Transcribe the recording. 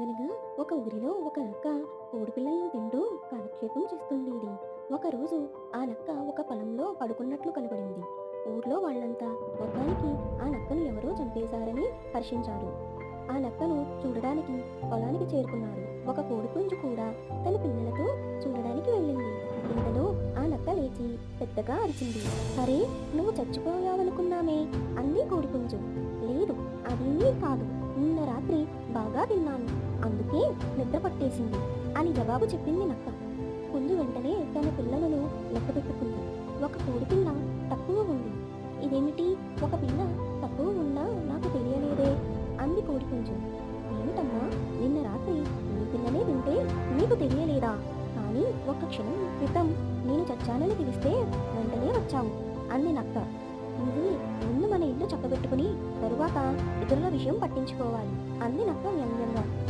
అనగా ఒక ఊరిలో ఒక నక్క కోడిపిల్లలను తింటూ కాలక్షేపం చేస్తుండేది. ఒకరోజు ఆ నక్క ఒక పొలంలో పడుకున్నట్లు కనబడింది. ఊర్లో వాళ్ళంతా మొత్తానికి ఆ నక్కను ఎవరో చంపేశారని హర్షించారు. ఆ నక్కను చూడడానికి పొలానికి చేరుకున్నారు. ఒక కోడిపుంజు కూడా తన పిల్లలతో చూడడానికి వెళ్ళింది. ఇంతలో ఆ నక్క లేచి పెద్దగా అరిచింది. అరే నువ్వు చచ్చిపోయావనుకున్నామే అంది కోడిపుంజు. లేదు అదేమీ కాదు. నిన్న రాత్రి బాగా తిన్నాను. అందుకే నిద్ర పట్టేసింది అని జవాబు చెప్పింది నక్క. కుందు వెంటనే తన పిల్లలను లెక్క పెట్టుకుంది ఒక కోడి పిల్ల తక్కువ ఉంది. ఇదేమిటి? ఒక పిల్ల తక్కువ ఉన్నా నాకు తెలియలేదే అంది కోడిపుంజు ఏమిటమ్మా? నిన్న రాత్రి నీ పిల్లనే తింటే నీకు తెలియలేదా? కానీ ఒక క్షణం క్రితం నేను చచ్చానని తెలిస్తే వెంటనే వచ్చావు అంది నక్క. ఇది ముందు మన ఇల్లు చక్కబెట్టుకుని తరువాత ఇతరుల విషయం పట్టించుకోవాలి అంది నక్క వ్యంగ్యంగా